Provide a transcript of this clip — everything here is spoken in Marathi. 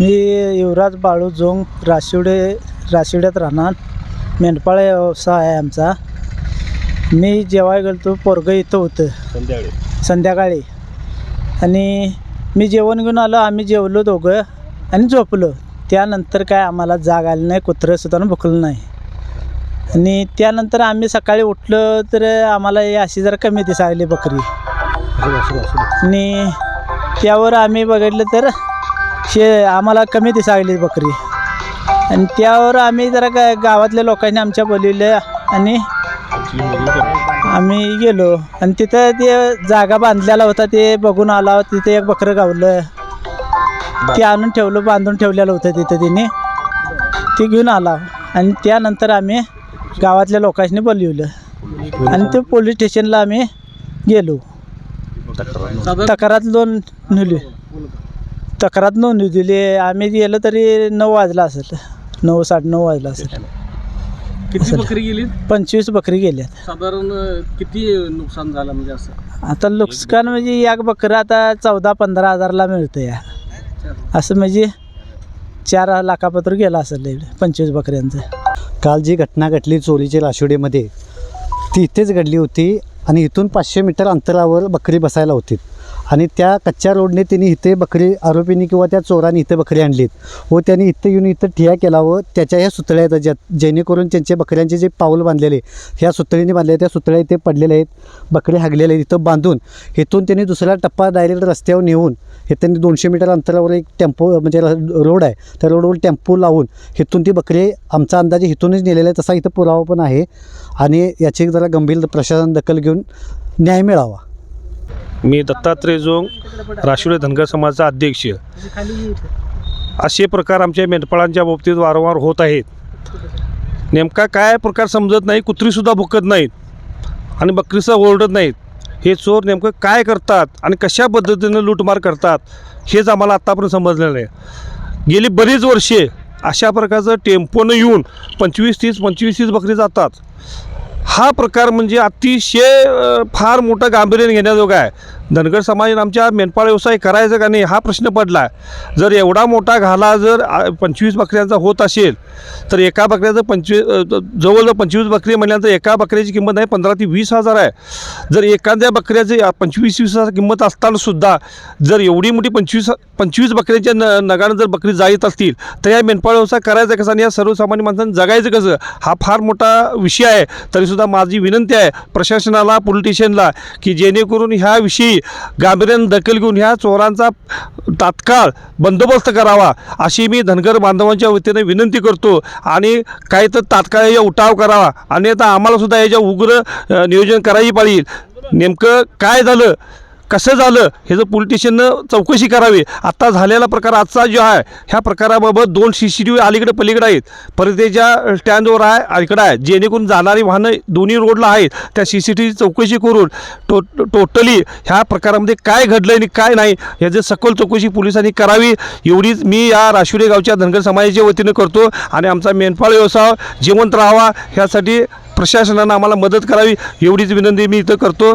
मी युवराज बाळू जोंग राशिवडे राशिवड्यात राहणार. मेंढपाळ व्यवसाय आहे आमचा. मी जेवाय गेलो पोरगं इथं होतं. संध्याकाळी. संध्याकाळी. आणि मी जेवण घेऊन आलो आम्ही जेवलो दोघं आणि झोपलो. त्यानंतर काय आम्हाला जाग आली नाही कुत्रंसुद्धा भुकलं नाही. आणि त्यानंतर आम्ही सकाळी उठलो तर आम्हाला अशी जरा कमी दिसायली बकरी. आणि त्यावर आम्ही बघितलं तर शे आम्हाला कमी दिसायली बकरी. आणि त्यावर आम्ही जरा गा गावातल्या लोकांनी आमच्या बोलवलं आणि आम्ही गेलो. आणि तिथं ते जागा बांधलेला होता ते बघून आला तिथे एक बकरं गावलं. ते आणून ठेवलं बांधून ठेवलेलं होतं तिथं तिने. ते घेऊन आला. आणि त्यानंतर आम्ही गावातल्या लोकांनी बोलवलं. आणि ते पोलीस स्टेशनला आम्ही गेलो. तक्रार लोन नेली तक्रार नोंद दिली. आम्ही गेलो तरी नऊ वाजला असेल. नऊ साडेनऊ वाजला असेल. किती बकरी गेली? पंचवीस बकरी गेल्यात साधारण किती नुकसान झालं म्हणजे असं? आता नुकसान म्हणजे एक बकरं आता चौदा पंधरा हजारला मिळतं या असं म्हणजे चार लाखापत्र गेला असेल एवढं, पंचवीस बकऱ्यांचं. काल जी घटना घडली चोरीच्या राशिवडीमध्ये ती इथेच घडली होती. आणि इथून पाचशे मीटर अंतरावर बकरी बसायला होती. आणि त्या कच्च्या रोडने त्यांनी इथे बकरी आरोपींनी किंवा त्या चोरांनी इथे बकरी आणलीत व त्यांनी इथे येऊन इथं ठिया केला व त्याच्या ह्या सुतळ्या आहेत ज्या जेणेकरून त्यांच्या बकऱ्यांचे जे पाऊल बांधलेले ह्या सुतळीने बांधले त्या सुतळ्या इथे पडलेल्या आहेत बकरी हागलेले आहेत इथं बांधून इथून त्यांनी दुसरा टप्पा डायरेक्ट रस्त्यावर नेऊन हे त्यांनी दोनशे मीटर अंतरावर एक टेम्पो म्हणजे र- रोड आहे त्या रोडवर टेम्पो लावून इथून ती बकरी आमचा अंदाजे इथूनच नेलेला आहे तसा इथं पुरावा पण आहे. आणि याची जरा गंभीर प्रशासन दखल घेऊन न्याय मिळावा. मी दत्तात्रय जोंग राष्ट्रीय धनगर समाजाचा अध्यक्ष. असे प्रकार आमच्या मेंढपाळांच्या बाबतीत वारंवार होत आहेत. नेमका काय प्रकार समजत नाही कुत्रीसुद्धा भुकत नाहीत आणि बकरीसुद्धा ओरडत नाहीत. हे चोर नेमकं काय करतात आणि कशा पद्धतीनं लूटमार करतात हेच आम्हाला आत्तापर्यंत समजलेलं नाही. गेली बरीच वर्षे अशा प्रकारचं टेम्पोनं येऊन पंचवीस तीस पंचवीस तीस बकरी जातात. हा प्रकार म्हणजे अतिशय फार मोठा गांभीर्याने घेण्याजोगा आहे. धनगर समाजाने आमच्या मेंढपाळ व्यवसाय करायचा का नाही हा प्रश्न पडला. जर एवढा मोठा घाला जर पंचवीस बकऱ्यांचा होत असेल तर एका बकऱ्याचं पंचवीस जवळजवळ पंचवीस बकरी म्हणल्यानंतर एका बकऱ्याची किंमत आहे पंधरा ते वीस हजार आहे. जर एखाद्या बकऱ्याची पंचवीस वीस हजार किंमत असतानासुद्धा जर एवढी मोठी पंचवीस पंचवीस बकऱ्यांच्या न नगानं जर बकरी जाईत असतील तर या मेंढपाळ व्यवसाय करायचा कसा आणि या सर्वसामान्य माणसांनी जगायचं कसं? हा फार मोठा विषय आहे. तरीसुद्धा माझी विनंती आहे प्रशासनाला पोलिटिशियनला की जेणेकरून ह्याविषयी गांभीर्यानं दखल घेऊन ह्या चोरांचा तात्काळ बंदोबस्त करावा अशी मी धनगर बांधवांच्या वतीने विनंती करतो. आणि काही तर तात्काळ याचा उठाव करावा. आणि आता आम्हालासुद्धा याच्या उग्र नियोजन करायची पाहिजे नेमकं काय झालं? कसं झालं हे जर पोलिटिशियननं चौकशी करावी? आत्ता झालेला प्रकार आजचा जो आहे ह्या प्रकाराबाबत दोन सी सी टी व्ही अलीकडे पलीकडे आहेत. परदेच्या स्टँडवर आहे अलीकडे आहे. जेणेकरून जाणारी वाहनं दोन्ही रोडला आहेत. त्या सी सी टी व्ही चौकशी करून टो टोटली ह्या प्रकारामध्ये काय घडलं आणि काय नाही ह्याचं सखोल चौकशी पोलिसांनी करावी एवढीच मी या राशिवडे गावच्या धनगर समाजाच्या वतीनं करतो. आणि आमचा मेंढपाळ व्यवसाय जिवंत राहावा ह्यासाठी प्रशासनानं आम्हाला मदत करावी एवढीच विनंती मी इथं करतो.